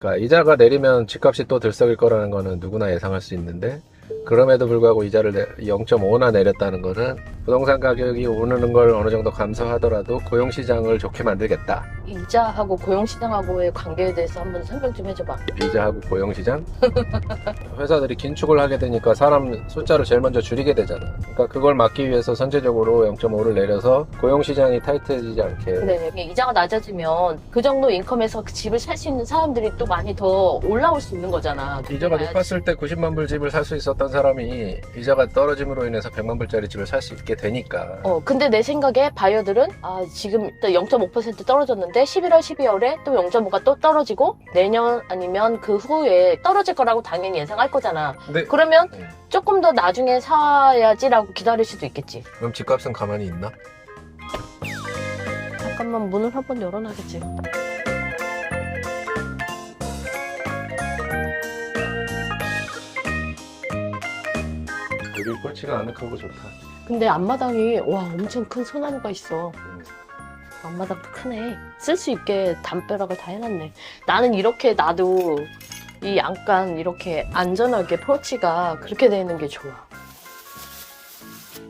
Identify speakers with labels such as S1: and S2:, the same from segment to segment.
S1: 그러니까 이자가 내리면 집값이 또 들썩일 거라는 거는 누구나 예상할 수 있는데 그럼에도 불구하고 이자를 0.5나 내렸다는 거는 부동산 가격이 오르는 걸 어느 정도 감소하더라도 고용 시장을 좋게 만들겠다.
S2: 이자하고 고용시장하고의 관계에 대해서 한번 설명 좀 해줘봐.
S1: 이자하고 고용 시장. 회사들이 긴축을 하게 되니까 사람 숫자를 제일 먼저 줄이게 되잖아. 그러니까 그걸 막기 위해서 선제적으로 0.5를 내려서 고용 시장이 타이트해지지 않게
S2: 네, 이자가 낮아지면 그 정도 인컴에서 그 집을 살 수 있는 사람들이 또 많이 더 올라올 수 있는 거잖아.
S1: 이자가. 높았을 때 90만 불 집을 살 수 있었던 사람이 이자가 떨어짐으로 인해서 100만 불짜리 집을 살 수 있게 되니까
S2: 어, 근데 내 생각에 바이어들은 아, 지금 일단 0.5% 떨어졌는데 11월, 12월에 또 0.5가 또 떨어지고 내년 아니면 그 후에 떨어질 거라고 당연히 예상할 거잖아.
S1: 근데
S2: 그러면
S1: 음.
S2: 조금 더 나중에 사야지라고 기다릴 수도 있겠지.
S1: 그럼 집값은 가만히 있나?
S2: 잠깐만 문을 한 번 열어놔야지.
S1: 여기 꼴찌가 아늑하고 좋다
S2: 근데 앞마당이 와 엄청 큰 소나무가 있어.
S1: 음.
S2: 앞마당도 크네. 쓸 수 있게 담벼락을 다 해놨네. 나는 이렇게 나도 이 약간 이렇게 안전하게 포치가 그렇게 되는 게 좋아.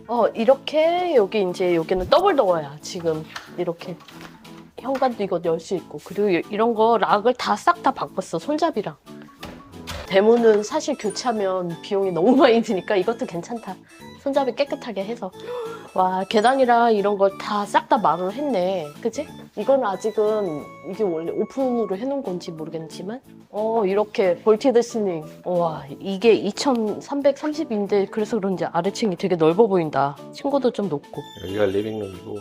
S2: 어 이렇게 여기 이제 여기는 더블 도어야 지금 이렇게 현관도 이거 열 수 있고 그리고 이- 이런 거 락을 다 싹 다 바꿨어 손잡이랑. 대문은 사실 교체하면 비용이 너무 많이 드니까 이것도 괜찮다. 손잡이 깨끗하게 해서 와 계단이랑 이런 걸 다 싹 다 마루를 했네. 그치? 이건 아직은 이게 원래 오픈으로 해놓은 건지 모르겠지만 어 이렇게 볼티드 스닝 와 이게 2330인데 그래서 그런지 아래층이 되게 넓어 보인다. 친구도 좀 높고.
S1: 여기가 리빙룸이고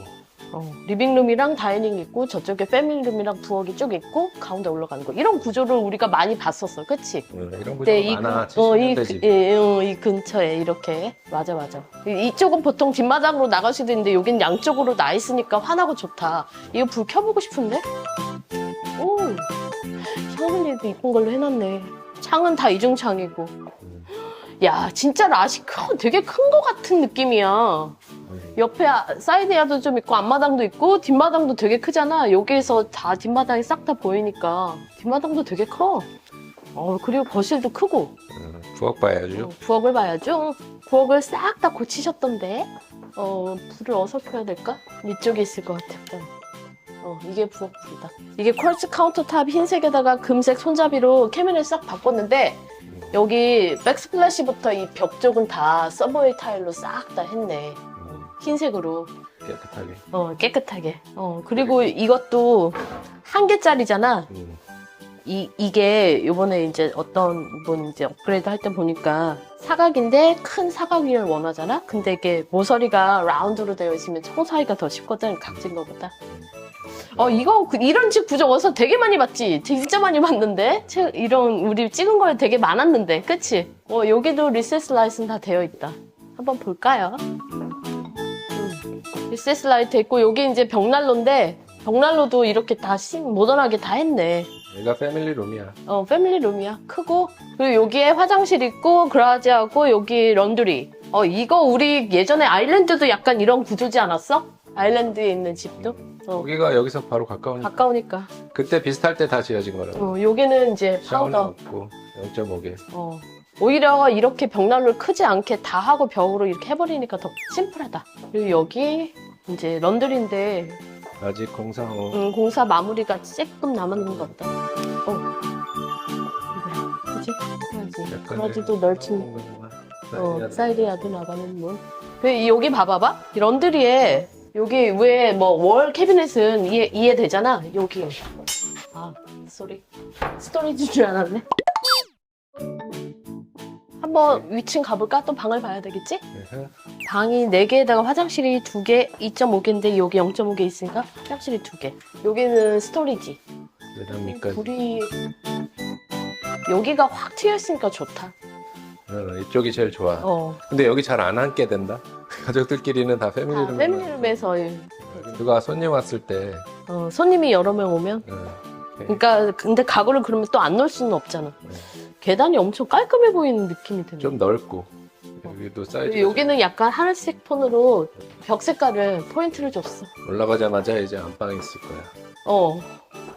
S2: 어, 리빙룸이랑 다이닝 있고 저쪽에 패밀리룸이랑 부엌이 쭉 있고 가운데 올라가는 거. 이런 구조를 우리가 많이 봤었어. 그치?
S1: 음, 이런 구조가
S2: 네, 이,
S1: 많아.
S2: 근- 어, 이,
S1: 70년대 집
S2: 예, 어, 이 근처에 이렇게. 맞아 맞아. 이- 이쪽은 보통 뒷마당으로 나갈 수도 있는데 여긴 양쪽으로 나 있으니까 환하고 좋다. 이거 불 켜보고 싶은데? 오 샤넬리도 이쁜 걸로 해놨네. 창은 다 이중창이고.
S1: 음.
S2: 야 진짜 큰 되게 큰 거 같은 느낌이야.
S1: 음.
S2: 옆에 아- 사이드 야도 좀 있고 앞마당도 있고 뒷마당도 되게 크잖아 여기에서 다 뒷마당이 싹 다 보이니까 뒷마당도 되게 커 어, 그리고 거실도 크고
S1: 음, 부엌 봐야죠
S2: 어, 부엌을 봐야죠. 부엌을 싹 다 고치셨던데. 어, 불을 어설퍼야 될까? 이쪽에 있을 것 같아. 일단. 어, 이게 부엌 불이다. 이게 퀄츠 카운터탑 흰색에다가 금색 손잡이로 캐면을 싹 바꿨는데 여기 백스플래시부터 이 벽 쪽은 다 서브웨이 타일로 싹 다 했네.
S1: 음,
S2: 흰색으로.
S1: 깨끗하게
S2: 어, 깨끗하게. 어, 그리고 이것도 한 개짜리잖아.
S1: 음,
S2: 이, 이게 요번에 이제 어떤 분 이제 업그레이드 할 때 보니까 사각인데 큰 사각 위를 원하잖아? 근데 이게 모서리가 라운드로 되어 있으면 청소하기가 더 쉽거든, 각진 거보다. 어, 이거, 그- 이런 집 구조 어디서 되게 많이 봤지? 진짜 많이 봤는데? 체- 이런, 우리 찍은 거에 되게 많았는데, 그치? 어, 여기도 리세스 라이트는 다 되어 있다. 한번 볼까요? 음, 리세스 라이트 있고, 여기 이제 벽난로인데, 벽난로도 이렇게 다 신, 모던하게 다 했네.
S1: 여기가 패밀리 룸이야
S2: 어, 패밀리 룸이야. 크고. 그리고 여기에 화장실 있고, 그라지하고, 여기 런드리. 어, 이거 우리 예전에 아일랜드도 약간 이런 구조지 않았어? 아일랜드에 있는 집도? 어,
S1: 여기가 여기서 바로 가까우니까
S2: 가까우니까.
S1: 그때 비슷할 때 다 지어진 거라고
S2: 어, 여기는 이제
S1: 샤워는
S2: 파우더.
S1: 없고 0.5개
S2: 어. 오히려 이렇게 벽난로를 크지 않게 다 하고 벽으로 이렇게 해버리니까 더 심플하다. 그리고 여기 이제 런드리인데,
S1: 아직 공사 후
S2: 음, 공사 마무리가 조금 남았는 것 같다. 어. 이거야. 그지? 그래야지. 그래야지도 널친 어, 사이드야드 나가는 문. 그 여기 봐봐봐. 이 런드리에 여기 왜 뭐 월 캐비넷은 이해 이해되잖아. 여기. 아, 쏘리. 스토리지 줄 알았네. 한번 위층 가볼까? 또 방을 봐야 되겠지? 방이 4개에다가 화장실이 2개, 2.5개인데 여기 0.5개 있으니까 화장실이 2개. 여기는 스토리지.
S1: 밑까지
S2: 불이 여기가 확 트여 있으니까 좋다.
S1: 어, 이쪽이 제일 좋아
S2: 어.
S1: 근데 여기 잘 안 앉게 된다 가족들끼리는 다 패밀리 다룸
S2: 패밀리룸에서
S1: 누가 손님 왔을 때
S2: 어, 손님이 여러 명 오면
S1: 어,
S2: 그러니까 근데 가구를 그러면 또 안 넣을 수는 없잖아. 계단이 엄청 깔끔해 보이는 느낌이 드네.
S1: 좀 넓고 여기도 사이즈
S2: 여기는 약간 하늘색 톤으로 벽 색깔을 포인트를 줬어.
S1: 올라가자마자 이제 안방에 있을 거야
S2: 어.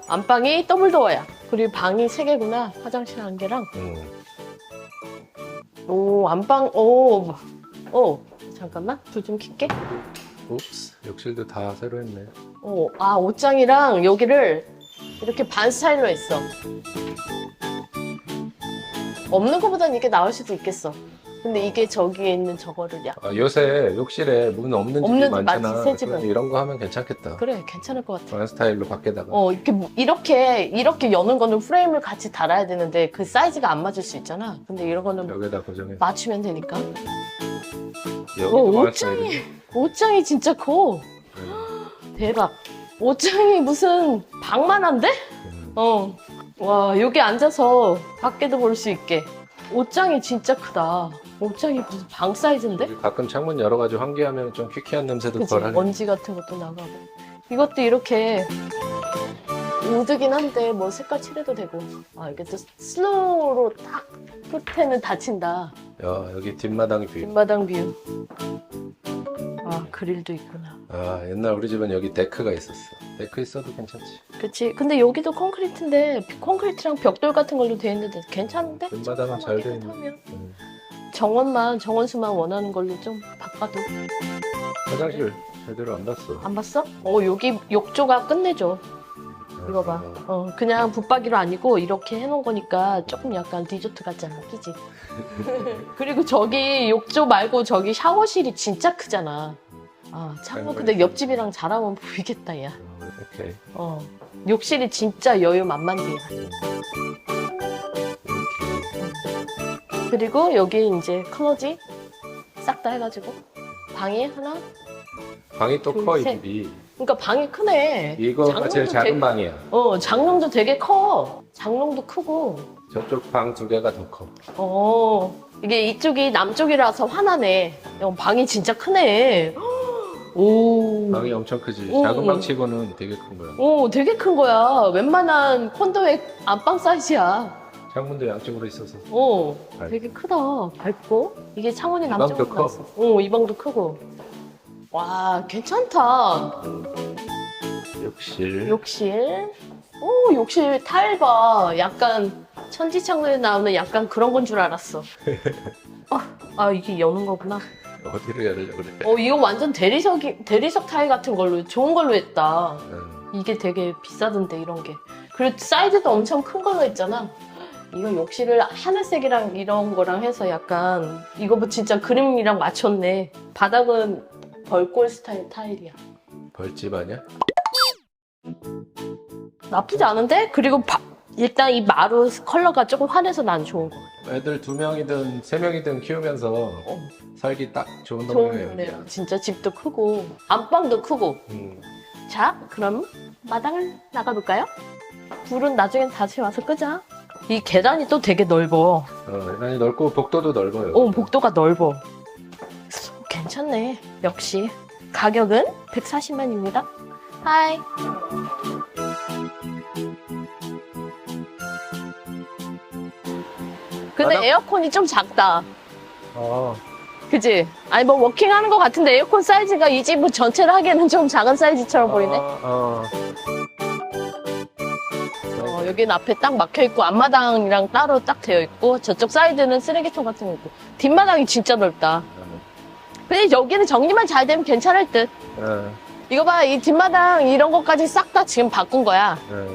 S2: 안방이 더블 도어야. 그리고 방이 세 개구나. 화장실 한 개랑.
S1: 음.
S2: 오, 안방, 오, 오, 잠깐만. 불 좀 켤게.
S1: 옵스. 욕실도 다 새로 했네.
S2: 오, 아, 옷장이랑 여기를 이렇게 반 스타일로 했어. 없는 것보단 이게 나을 수도 있겠어. 근데 이게 저기에 있는 저거를 약.
S1: 아, 요새 욕실에 문 없는 집이
S2: 없는 집
S1: 많잖아.
S2: 많지, 새 집은.
S1: 그래서 이런 거 하면 괜찮겠다.
S2: 그래, 괜찮을 것 같아.
S1: 그런 스타일로 밖에다가.
S2: 어, 이렇게, 무- 이렇게, 이렇게 여는 거는 프레임을 같이 달아야 되는데 그 사이즈가 안 맞을 수 있잖아. 근데 이런 거는
S1: 여기다 고정해.
S2: 맞추면 되니까.
S1: 여기도
S2: 어, 옷장이-. 옷장이 진짜 커.
S1: 음.
S2: 대박. 옷장이 무슨 방만한데?
S1: 음.
S2: 어. 와, 여기 앉아서 밖에도 볼 수 있게. 옷장이 진짜 크다. 옷장이 무슨 방 사이즈인데?
S1: 가끔 창문 열어가지고 환기하면 좀 퀴퀴한 냄새도
S2: 그치?
S1: 덜하네.
S2: 먼지 같은 것도 나가고. 이것도 이렇게 우드긴 한데 뭐 색깔 칠해도 되고. 아, 이게 또 슬로우로 딱 끝에는 닫힌다.
S1: 야 여기 뒷마당 뷰.
S2: 뒷마당 뷰. 아, 그릴도 있구나.
S1: 아 옛날 우리 집은 여기 데크가 있었어. 데크 있어도 괜찮지.
S2: 그치. 근데 여기도 콘크리트인데, 콘크리트랑 벽돌 같은 걸로 돼 있는데 괜찮은데?
S1: 뒷마당은 잘돼 있네. 음.
S2: 정원만, 정원 수만 원하는 걸로 좀 바꿔도.
S1: 화장실 제대로 안 봤어.
S2: 안 봤어? 어, 여기 욕조가 끝내줘. 이거 봐. 어, 그냥 붙박이로 아니고 이렇게 해놓은 거니까 조금 약간 디저트 같잖아. 끼지? 그리고 저기 욕조 말고 저기 샤워실이 진짜 크잖아. 아, 창문 근데 옆집이랑 잘하면 보이겠다, 야.
S1: 어, 오케이.
S2: 어. 욕실이 진짜 여유 만만해. 그리고 여기 이제 클로지 싹 다 해가지고 방이 하나?
S1: 방이 또
S2: 둘,
S1: 커이
S2: 셋.
S1: 집이.
S2: 그러니까 방이 크네.
S1: 이거가 제일 작은
S2: 되게-
S1: 방이야.
S2: 어, 장롱도 되게 커. 장롱도 크고.
S1: 저쪽 방 두 개가 더 커.
S2: 어, 이게 이쪽이 남쪽이라서 화나네. 어, 방이 진짜 크네. 오.
S1: 방이 엄청 크지.
S2: 오.
S1: 작은 방 치고는 되게 큰 거야.
S2: 오, 되게 큰 거야. 웬만한 콘도의 안방 사이즈야.
S1: 창문도 양쪽으로 있어서.
S2: 오,
S1: 밝-
S2: 되게 크다. 밝고. 이게 창문이
S1: 이 방도
S2: 남쪽으로
S1: 커.
S2: 났어. 오, 이 방도 크고. 와, 괜찮다.
S1: 욕실.
S2: 욕실. 오, 욕실 타일 봐. 약간 천지창조에 나오는 약간 그런 건 줄 알았어. 아, 아, 이게 여는 거구나.
S1: 어디로 열으려고 그래?
S2: 어, 이거 완전 대리석이, 대리석 타일 같은 걸로, 좋은 걸로 했다.
S1: 응.
S2: 이게 되게 비싸던데, 이런 게. 그리고 사이즈도 엄청 큰 걸로 했잖아. 이거 욕실을 하늘색이랑 이런 거랑 해서 약간, 이거 뭐 진짜 그림이랑 맞췄네. 바닥은 벌골 스타일 타일이야.
S1: 벌집 아니야?
S2: 나쁘지 않은데? 그리고 바- 일단 이 마루 컬러가 조금 환해서 난 좋은 거 같아.
S1: 애들 두 명이든 세 명이든 키우면서
S2: 어,
S1: 살기 딱 좋은
S2: 좋은
S1: 동네야.
S2: 거네요. 진짜 집도 크고, 안방도 크고.
S1: 음.
S2: 자, 그럼 마당을 나가볼까요? 불은 나중엔 다시 와서 끄자. 이 계단이 또 되게 넓어.
S1: 어, 계단이 넓고 복도도 넓어요.
S2: 어, 복도가 넓어. 괜찮네. 역시. 가격은 140만입니다. 하이. 근데
S1: 마당-
S2: 에어컨이 좀 작다.
S1: 어,
S2: 그지? 아니, 뭐, 워킹 하는 것 같은데 에어컨 사이즈가 이 집 전체를 하기에는 좀 작은 사이즈처럼 보이네.
S1: 어, 어.
S2: 어, 여기는 앞에 딱 막혀 있고 앞마당이랑 따로 딱 되어 있고 저쪽 사이드는 쓰레기통 같은 거 있고 뒷마당이 진짜 넓다. 근데 여기는 정리만 잘 되면 괜찮을 듯.
S1: 어,
S2: 이거 봐, 이 뒷마당 이런 것까지 싹 다 지금 바꾼 거야.
S1: 어.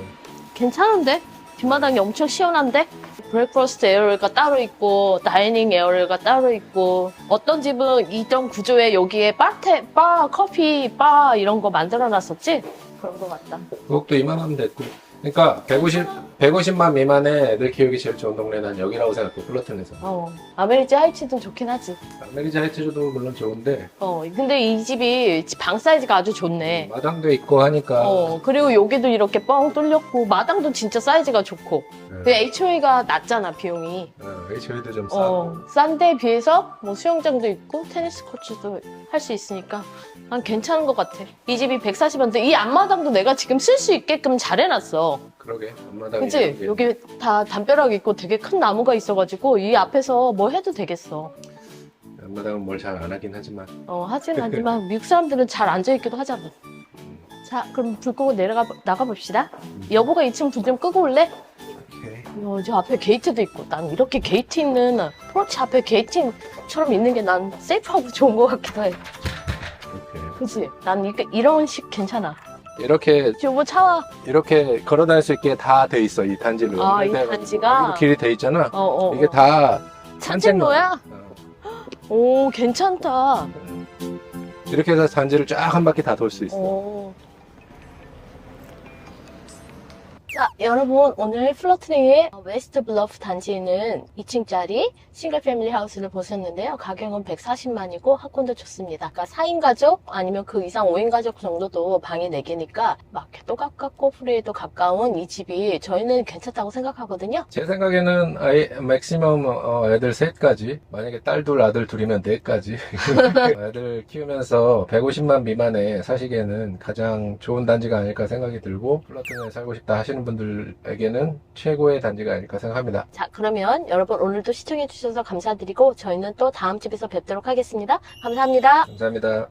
S2: 괜찮은데? 뒷마당이 엄청 시원한데? 브레이크퍼스트 에어리가 따로 있고 다이닝 에어리가 따로 있고 어떤 집은 이런 구조에 여기에 바테, 바, 커피, 바 이런 거 만들어 놨었지? 그런 거 같다.
S1: 그것도 이만하면 됐고. 그러니까 150, 150만 미만의 애들 키우기 제일 좋은 동네는 여기라고 생각해. 플러튼에서.
S2: 어, 아메리지 하이츠도 좋긴 하지.
S1: 아메리자 헤이트도 물론 좋은데
S2: 어, 근데 이 집이 방 사이즈가 아주 좋네.
S1: 마당도 있고 하니까
S2: 어, 그리고 여기도 이렇게 뻥 뚫렸고, 마당도 진짜 사이즈가 좋고. 그
S1: 네.
S2: HOA가 낮잖아, 비용이.
S1: 어, HOA도 좀 싸.
S2: 어, 싼데 비해서 뭐 수영장도 있고, 테니스 코치도 할 수 있으니까. 난 괜찮은 것 같아. 이 집이 140원인데, 이 앞마당도 내가 지금 쓸 수 있게끔 잘 해놨어.
S1: 그러게. 앞마당이
S2: 그치?
S1: 이렇게.
S2: 여기 다 담벼락 있고 되게 큰 나무가 있어가지고, 이 앞에서 뭐 해도 되겠어.
S1: 앞마당은 뭘 잘 안 하긴 하지만
S2: 어, 하진 않지만, 미국 사람들은 잘 앉아있기도 하잖아. 자, 그럼 불 끄고 내려가 나가 봅시다. 여보가 2층 불 좀 끄고 올래?
S1: 오케이.
S2: 어, 저 앞에 게이트도 있고 난 이렇게 게이트 있는 포르치 앞에 게이트처럼 있는 게 난 세이프하고 좋은 것 같기도 해.
S1: 오케이.
S2: 그치? 난 이, 이런 식 괜찮아.
S1: 이렇게
S2: 여보 차와.
S1: 이렇게 걸어 다닐 수 있게 다 돼 있어 이 단지는.
S2: 아, 이
S1: 근데
S2: 단지가?
S1: 길이 돼 있잖아.
S2: 어, 어.
S1: 이게
S2: 어.
S1: 다
S2: 산책로야?
S1: 어.
S2: 오, 괜찮다.
S1: 이렇게 해서 단지를 쫙 한 바퀴 다 돌 수 있어.
S2: 오. 자, 여러분, 오늘 플로트링의 웨스트 블러프 단지에 있는 2층짜리 싱글 패밀리 하우스를 보셨는데요. 가격은 140만이고 학군도 좋습니다. 그러니까 4인 가족 아니면 그 이상 5인 가족 정도도 방이 4개니까 마켓도 가깝고 프리에도 가까운 이 집이 저희는 괜찮다고 생각하거든요.
S1: 제 생각에는 아이 맥시멈 어, 애들 셋까지 만약에 딸 둘 아들 둘이면 넷까지 애들 키우면서 150만 미만에 사시기에는 가장 좋은 단지가 아닐까 생각이 들고 플러팅에 살고 싶다 하시는 분들에게는 최고의 단지가 아닐까 생각합니다.
S2: 자, 그러면 여러분 오늘도 시청해주셔서 감사드리고 저희는 또 다음 집에서 뵙도록 하겠습니다. 감사합니다.
S1: 감사합니다.